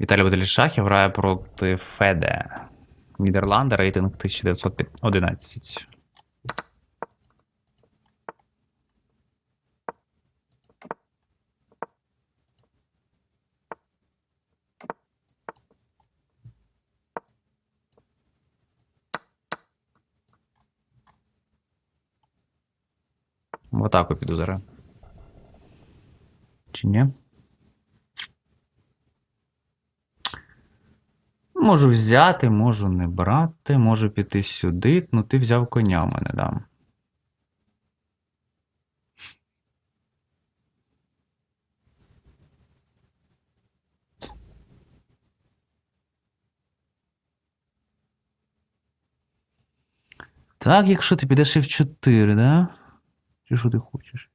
Віталій Баталій Шахів грає проти Феде. Нідерланди, рейтинг 1911. В атаку піду зараз. Чи ні? Можу взяти, можу не брати, можу піти сюди. Ну, ти взяв коня в мене, да. Так, якщо ти підеш і в 4, да? Чи що ти хочеш?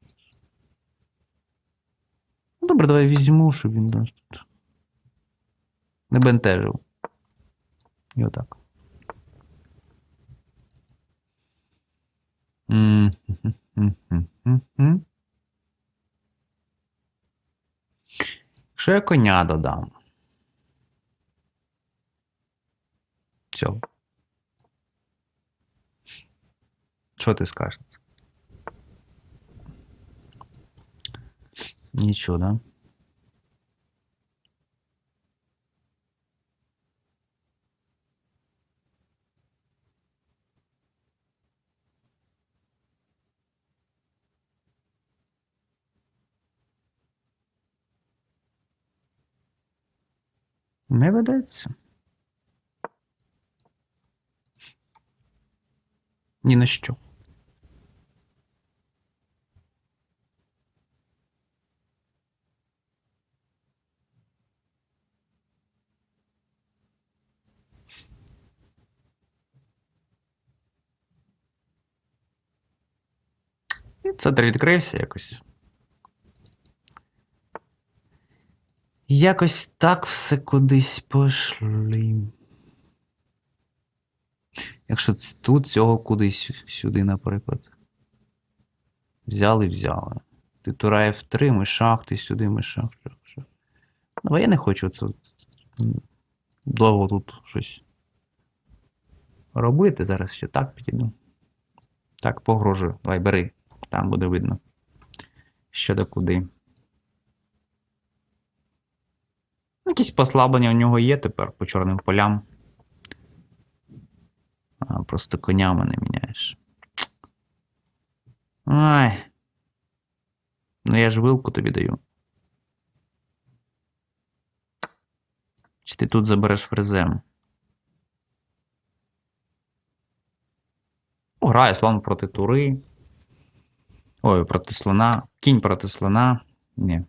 Ну, добре, давай візьму, щоб він нас тут. Не бентежив. І отак. Якщо я коня додам. Все. Що ти скажеш? Нічого, да? Не ведеться. Ні на що. І центр відкрився якось. Якось так все кудись пошли. Якщо тут цього кудись сюди, наприклад. Взяли, взяли. Ти тура F3, ми шах, ти сюди, ми шах, шах, шах. Ну, я не хочу це довго тут щось робити. Зараз ще так підійду. Так, погрожую. Давай, бери. Там буде видно. Що до куди. Ну, Якісь послаблення у нього є тепер по чорним полям. А, просто конями не міняєш. Ай. Ну я ж вилку тобі даю. Чи ти тут забереш фрезем? Ну, Грає слон проти тури. Ой, проти слона. Кінь проти слона. Ні.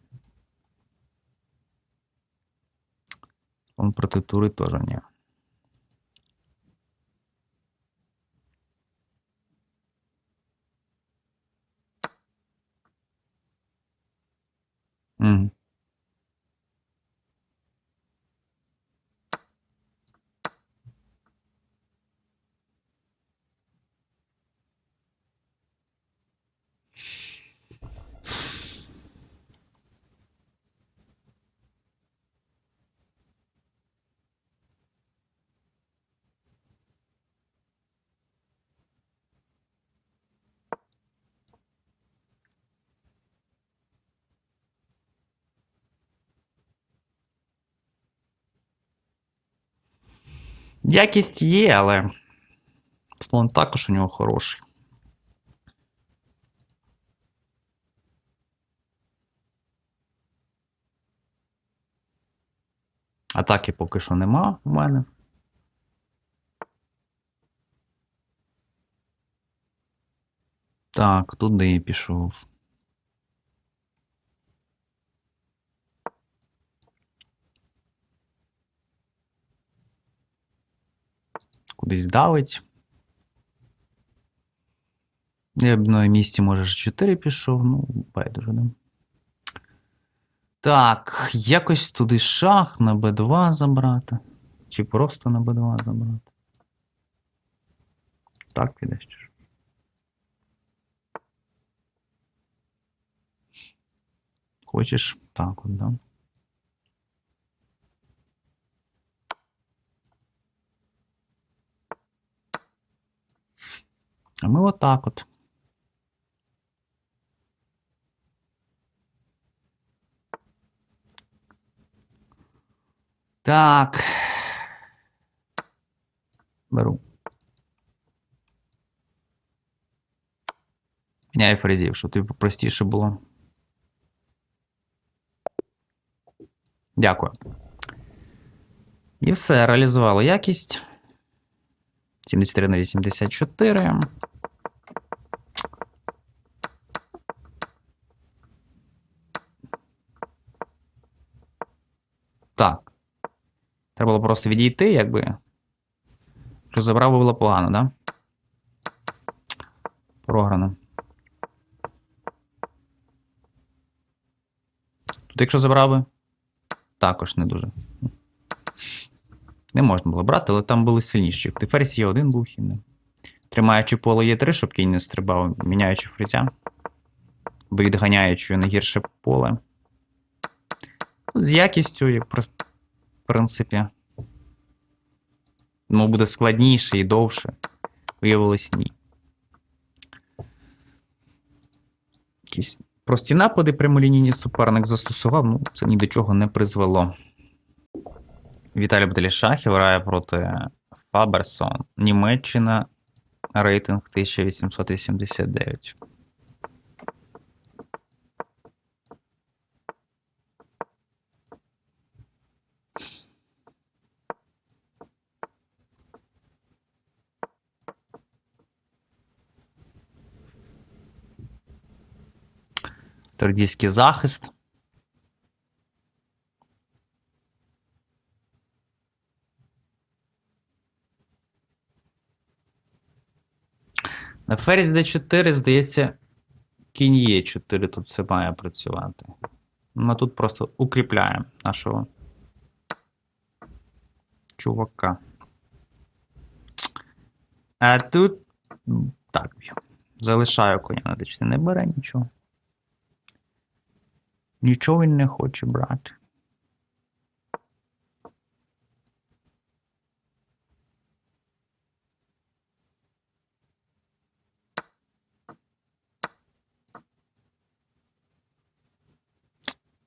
Слон проти тоже не. Мгм. Якість є, але слон також у нього хороший. Атаки поки що нема у мене. Так, туди пішов. Кудись давить. Я б на місці, може, 4 пішов, ну, байдуже, да. Так, якось туди шах на Б2 забрати. Чи просто на Б2 забрати. Так підеш. чи що? Хочеш? Так, от, да. А ми отак от. Так. Беру. Міняю фрезів, щоб тобі простіше було. Дякую. І все, реалізували якість. 73 на 84. Так. Треба було просто відійти, якби. Що забрав би було погано, да? Програно. Тут, якщо забрав би, також не дуже. Не можна було брати, але там були сильніші. Ти ферзь є один був хідний. Тримаючи поле є 3 щоб кінь не стрибав, міняючи фрезя. Бо відганяючи на гірше поле. З якістю, як принципі. Ну, буде складніше і довше. Виявилось ні. Якісь прості напади прямолінійні суперник застосував, ну, це ні до чого не призвело. Віталій Бделішахів грає проти Фаберсон. Німеччина. Рейтинг 1889. Тордійський захист. На ферзь d4, здається, кінь є 4 тут все має працювати. Ми тут просто укріпляємо нашого чувака. А тут. Так. Залишаю коня на d4, не бере нічого. Нічого він не хоче брати.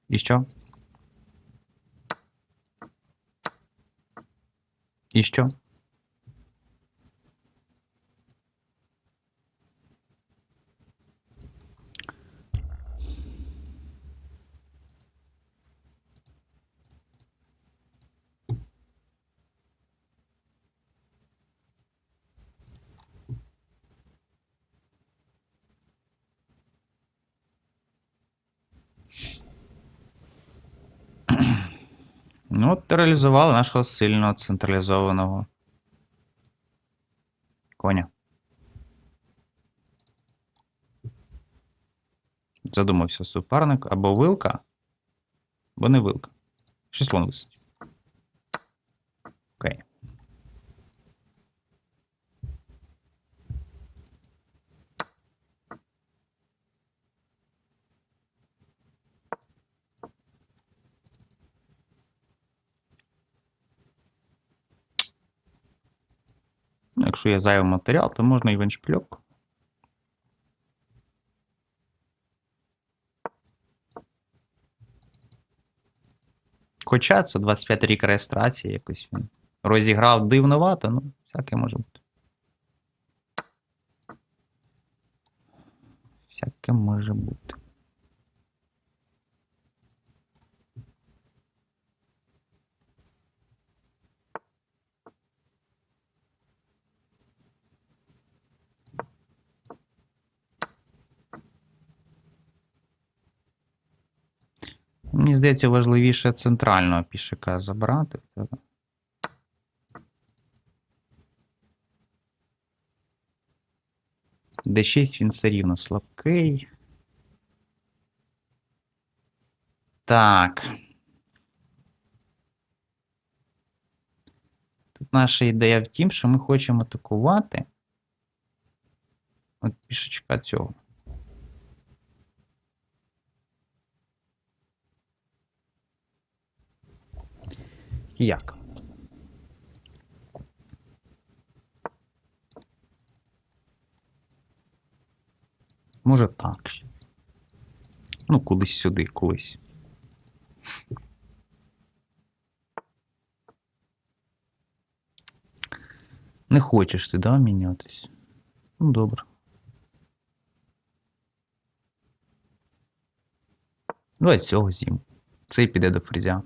І що? І що? Ну, от реалізували нашого сильного централізованого коня. Задумався суперник або вилка, або не вилка. Слон висить. Окей. Ну, Якщо є зайвий матеріал, то можна і веншпільок. Хоча це 25 рік реєстрації, якось він розіграв дивновато, ну, всяке може бути. Всяке може бути. Мені здається, важливіше центрального пішака забрати. в тебе. D6 він все рівно слабкий. Так. Тут наша ідея в тім, що ми хочемо атакувати. От пішечка цього. Як? Може так ще. Ну, кудись сюди, колись. Не хочеш ти, да, мінятись? Ну, добре. Давай цього з'їм. Цей піде до фрізя.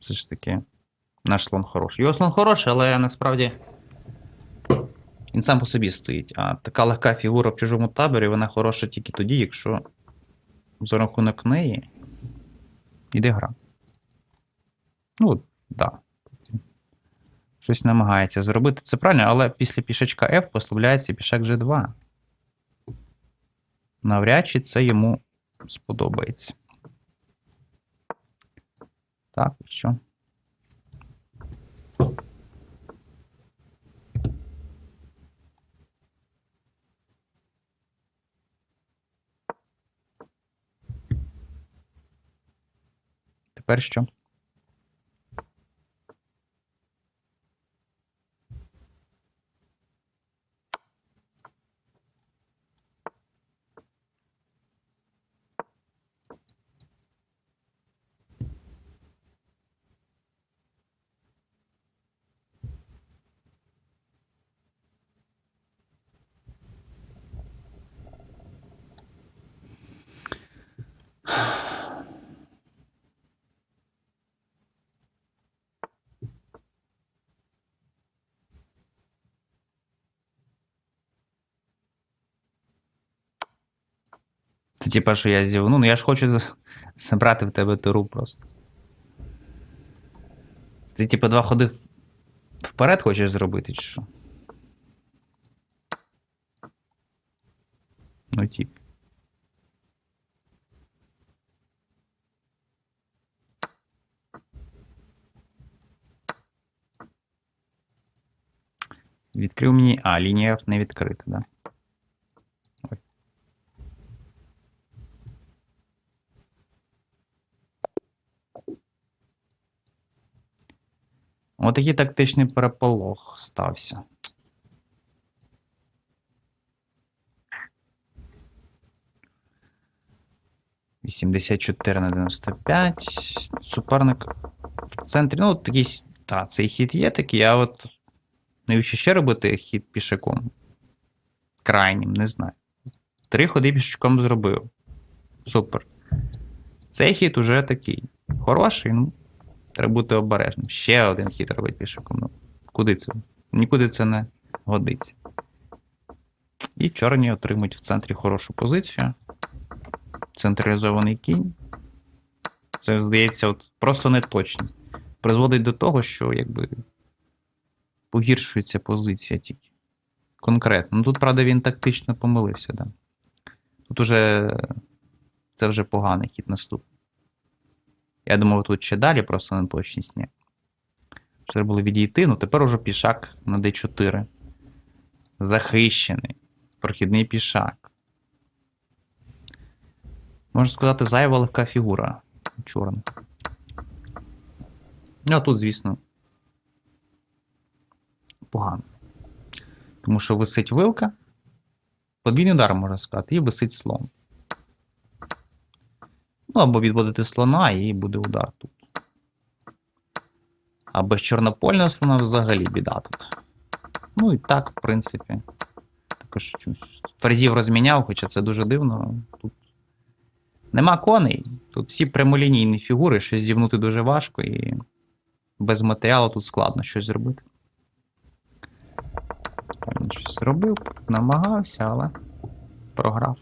Все ж таки. Наш слон хороший. Його слон хороший, але насправді. Він сам по собі стоїть. А така легка фігура в чужому таборі, вона хороша тільки тоді, якщо за рахунок неї йде гра. Ну, так. Да. Щось намагається зробити. Це правильно, але після пішачка F послабляється пішак G2. Навряд чи це йому сподобається. Так, що? Тепер що? Це типа, що я зівну. Ну я ж хочу забрати в тебе туру просто. Ти типа два ходи вперед хочеш зробити, чи що? Ну, тип. Відкрив мені. А, лінія F не відкрита, да. Отакий тактичний переполох стався. Вісімдесят чотири на 95. Суперник в центрі. Ну, такий. Та, цей хід є такий, а от. Навіщо ще робити хід пішаком? Крайнім, не знаю. Три ходи пішаком зробив. Супер. Цей хід уже такий. Хороший, ну. Треба бути обережним. Ще один хід робить пішаком. Ну, куди це? Нікуди це не годиться. І чорні отримують в центрі хорошу позицію. Централізований кінь. Це, здається, от просто неточність. Призводить до того, що якби погіршується позиція тільки. Конкретно. Ну тут, правда, він тактично помилився, да. Тут уже це вже поганий хід наступний. Я думав, тут ще далі просто неточність ні. Треба було відійти, ну тепер уже пішак на D4. Захищений. Прохідний пішак. Можна сказати, зайва легка фігура. Чорна. Ну, а тут, звісно, погано. Тому що висить вилка. Подвійний удар, можна сказати, і висить слон. Ну, або відводити слона, і буде удар тут. А без чорнопольного слона взагалі біда тут. Ну і так, в принципі. Також ферзів розміняв, хоча це дуже дивно. Тут нема коней. Тут всі прямолінійні фігури, щось зівнути дуже важко, і без матеріалу тут складно щось зробити. Він щось зробив, намагався, але програв.